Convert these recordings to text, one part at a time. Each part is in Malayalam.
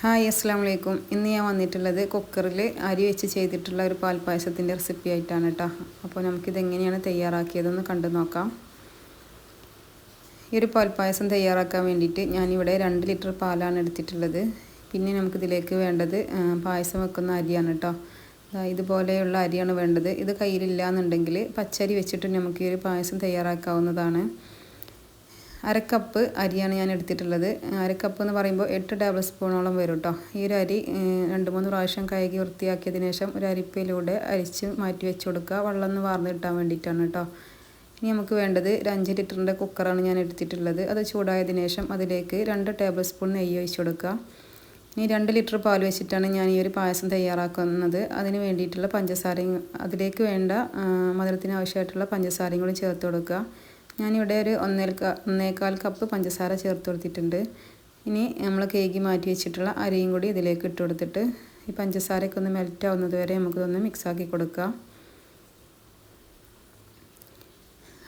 ഹായ് അസ്സാം വലൈക്കും ഇന്ന് ഞാൻ വന്നിട്ടുള്ളത് കുക്കറിൽ അരി വെച്ച് ചെയ്തിട്ടുള്ള ഒരു പാൽപ്പായസത്തിന്റെ റെസിപ്പി ആയിട്ടാണ് കേട്ടോ അപ്പോൾ നമുക്കിത് എങ്ങനെയാണ് തയ്യാറാക്കിയതെന്ന് കണ്ടു നോക്കാം. ഈ ഒരു പാൽപ്പായസം തയ്യാറാക്കാൻ വേണ്ടിയിട്ട് ഞാനിവിടെ രണ്ട് ലിറ്റർ പാലാണ് എടുത്തിട്ടുള്ളത്. പിന്നെ നമുക്കിതിലേക്ക് വേണ്ടത് പായസം വെക്കുന്ന അരിയാണ് കേട്ടോ ഇതുപോലെയുള്ള അരിയാണ് വേണ്ടത്. ഇത് കയ്യിലില്ല എന്നുണ്ടെങ്കിൽ പച്ചരി വെച്ചിട്ട് നമുക്ക് ഈ ഒരു പായസം തയ്യാറാക്കാവുന്നതാണ്. അരക്കപ്പ് അരിയാണ് ഞാൻ എടുത്തിട്ടുള്ളത്. അരക്കപ്പ് എന്ന് പറയുമ്പോൾ എട്ട് ടേബിൾ സ്പൂണോളം വരും കേട്ടോ ഈ ഒരു അരി രണ്ട് മൂന്ന് പ്രാവശ്യം കഴുകി വൃത്തിയാക്കിയതിന് ശേഷം ഒരു അരിപ്പയിലൂടെ അരിച്ച് മാറ്റി വെച്ച് കൊടുക്കുക. വെള്ളം ഒന്ന് വാർന്ന് കിട്ടാൻ വേണ്ടിയിട്ടാണ് കേട്ടോ ഇനി നമുക്ക് വേണ്ടത് ഒരു അഞ്ച് ലിറ്ററിന്റെ കുക്കറാണ് ഞാൻ എടുത്തിട്ടുള്ളത്. അത് ചൂടായതിനു ശേഷം അതിലേക്ക് രണ്ട് ടേബിൾ സ്പൂൺ നെയ്യ് ഒഴിച്ച് കൊടുക്കുക. ഇനി രണ്ട് ലിറ്റർ പാൽ വെച്ചിട്ടാണ് ഞാൻ ഈ ഒരു പായസം തയ്യാറാക്കുന്നത്. അതിന് വേണ്ടിയിട്ടുള്ള പഞ്ചസാരയും അതിലേക്ക് വേണ്ട മധുരത്തിന് ആവശ്യമായിട്ടുള്ള പഞ്ചസാരയും കൂടി ചേർത്ത് കൊടുക്കുക. ഞാനിവിടെ ഒരു ഒന്നേൽ ഒന്നേകാൽ കപ്പ് പഞ്ചസാര ചേർത്ത് കൊടുത്തിട്ടുണ്ട്. ഇനി നമ്മൾ കേക്ക് മാറ്റി വെച്ചിട്ടുള്ള അരിയും കൂടി ഇതിലേക്ക് ഇട്ട് കൊടുത്തിട്ട് ഈ പഞ്ചസാരയൊക്കെ ഒന്ന് മെൽറ്റ് ആവുന്നത് വരെ നമുക്കിതൊന്ന് മിക്സാക്കി കൊടുക്കാം.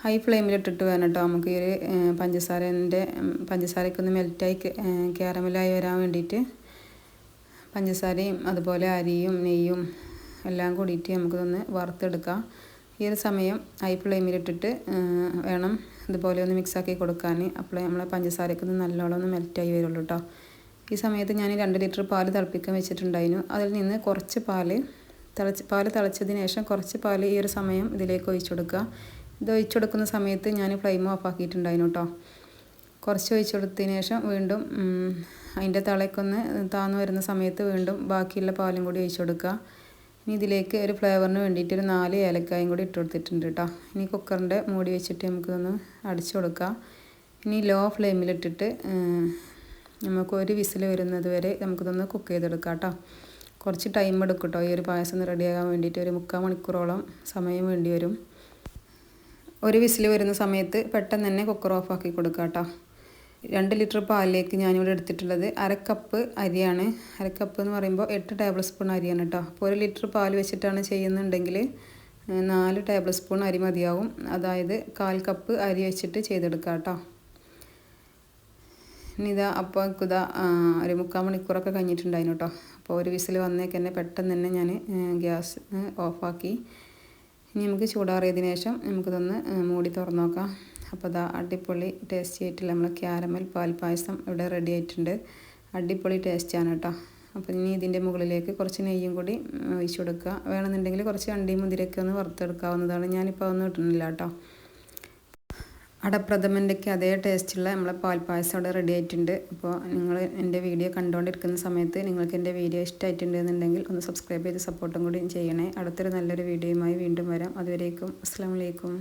ഹൈ ഫ്ലെയിമിലിട്ടിട്ട് വേണം കേട്ടോ നമുക്ക് ഈ ഒരു പഞ്ചസാരന്റെ പഞ്ചസാരയൊക്കെ ഒന്ന് മെൽറ്റായി ക്യാരമലായി വരാൻ വേണ്ടിയിട്ട് പഞ്ചസാരയും അതുപോലെ അരിയും നെയ്യും എല്ലാം കൂടിയിട്ട് നമുക്കിതൊന്ന് വറുത്തെടുക്കാം. ഈ ഒരു സമയം ഹൈ ഫ്ലെയിമിലിട്ടിട്ട് വേണം ഇതുപോലെ ഒന്ന് മിക്സാക്കി കൊടുക്കാൻ അപ്പോൾ നമ്മളെ പഞ്ചസാരയ്ക്ക് ഒന്ന് നല്ലോണം ഒന്ന് മെൽറ്റായി വരുള്ളൂ കേട്ടോ ഈ സമയത്ത് ഞാൻ രണ്ട് ലിറ്റർ പാൽ തിളപ്പിക്കാൻ വെച്ചിട്ടുണ്ടായിരുന്നു. അതിൽ നിന്ന് കുറച്ച് പാൽ തിളച്ച് പാൽ തിളച്ചതിന് ശേഷം കുറച്ച് പാൽ ഈ ഒരു സമയം ഇതിലേക്ക് ഒഴിച്ചു കൊടുക്കുക. ഇത് ഒഴിച്ചു കൊടുക്കുന്ന സമയത്ത് ഞാൻ ഫ്ലെയിം ഓഫ് ആക്കിയിട്ടുണ്ടായിരുന്നു കേട്ടോ കുറച്ച് ഒഴിച്ചു കൊടുത്തതിന് ശേഷം വീണ്ടും അതിന്റെ തളയ്ക്കൊന്ന് താന്നു വരുന്ന സമയത്ത് വീണ്ടും ബാക്കിയുള്ള പാലും കൂടി ഒഴിച്ചു കൊടുക്കുക. ഇനി ഇതിലേക്ക് ഒരു ഫ്ലേവറിന് വേണ്ടിയിട്ട് ഒരു നാല് ഏലക്കായും കൂടി ഇട്ട് കൊടുത്തിട്ടുണ്ട് കേട്ടോ ഇനി കുക്കറിന്റെ മൂടി വെച്ചിട്ട് നമുക്കൊന്ന് അടിച്ചു കൊടുക്കാം. ഇനി ലോ ഫ്ലെയിമിലിട്ടിട്ട് നമുക്ക് ഒരു വിസിൽ വരുന്നത് വരെ നമുക്കിതൊന്ന് കുക്ക് ചെയ്തെടുക്കാം കേട്ടോ കുറച്ച് ടൈം എടുക്കും കേട്ടോ ഈ ഒരു പായസം റെഡിയാകാൻ വേണ്ടിയിട്ട് ഒരു മുക്കാൽ മണിക്കൂറോളം സമയം വേണ്ടി വരും. ഒരു വിസിൽ വരുന്ന സമയത്ത് പെട്ടെന്ന് തന്നെ കുക്കർ ഓഫാക്കി കൊടുക്കാം കേട്ടോ രണ്ട് ലിറ്റർ പാലിലേക്ക് ഞാനിവിടെ എടുത്തിട്ടുള്ളത് അരക്കപ്പ് അരിയാണ്. അരക്കപ്പ് എന്ന് പറയുമ്പോൾ എട്ട് ടേബിൾ സ്പൂൺ അരിയാണ് കേട്ടോ അപ്പോൾ ഒരു ലിറ്റർ പാൽ വെച്ചിട്ടാണ് ചെയ്യുന്നുണ്ടെങ്കിൽ നാല് ടേബിൾ സ്പൂൺ അരി മതിയാവും. അതായത് കാൽ കപ്പ് അരി വെച്ചിട്ട് ചെയ്തെടുക്കാം കേട്ടോ ഇനി ഇതാ അപ്പോൾ ഇതാ ഒരു മുക്കാൽ മണിക്കൂറൊക്കെ കഴിഞ്ഞിട്ടുണ്ടായിരുന്നു കേട്ടോ അപ്പോൾ ഒരു വിസിൽ വന്നേക്ക് തന്നെ പെട്ടെന്ന് തന്നെ ഞാൻ ഗ്യാസ് ഓഫാക്കി. ഇനി നമുക്ക് ചൂടാറിയതിനു ശേഷം നമുക്കിതൊന്ന് മൂടി തുറന്നു നോക്കാം അപ്പോൾ അതാ അടിപൊളി ടേസ്റ്റി ആയിട്ടുള്ള നമ്മൾ ക്യാരമൽ പാൽ പായസം ഇവിടെ റെഡി ആയിട്ടുണ്ട്. അടിപൊളി ടേസ്റ്റാണ് കേട്ടോ. അപ്പോൾ ഇനി ഇതിന്റെ മുകളിലേക്ക് കുറച്ച് നെയ്യും കൂടി ഒഴിച്ചു കൊടുക്കുക. വേണമെന്നുണ്ടെങ്കിൽ കുറച്ച് അണ്ടിയും മുതിരൊക്കെ ഒന്ന് വറുത്തെടുക്കാവുന്നതാണ്. ഞാനിപ്പോൾ ഒന്നും ഇട്ടുന്നില്ല കേട്ടോ. അടപ്രഥമന്റെയൊക്കെ അതേ ടേസ്റ്റുള്ള നമ്മളെ പാൽപ്പായസം അവിടെ റെഡി ആയിട്ടുണ്ട്. അപ്പോൾ നിങ്ങൾ എന്റെ വീഡിയോ കണ്ടുകൊണ്ടിരിക്കുന്ന സമയത്ത് നിങ്ങൾക്ക് എന്റെ വീഡിയോ ഇഷ്ടമായിട്ടുണ്ടെന്നുണ്ടെങ്കിൽ ഒന്ന് സബ്സ്ക്രൈബ് ചെയ്ത് സപ്പോർട്ടും കൂടി ചെയ്യണേ. അടുത്തൊരു നല്ലൊരു വീഡിയോയുമായി വീണ്ടും വരാം. അതുവരേക്കും അസ്സാം വലൈക്കും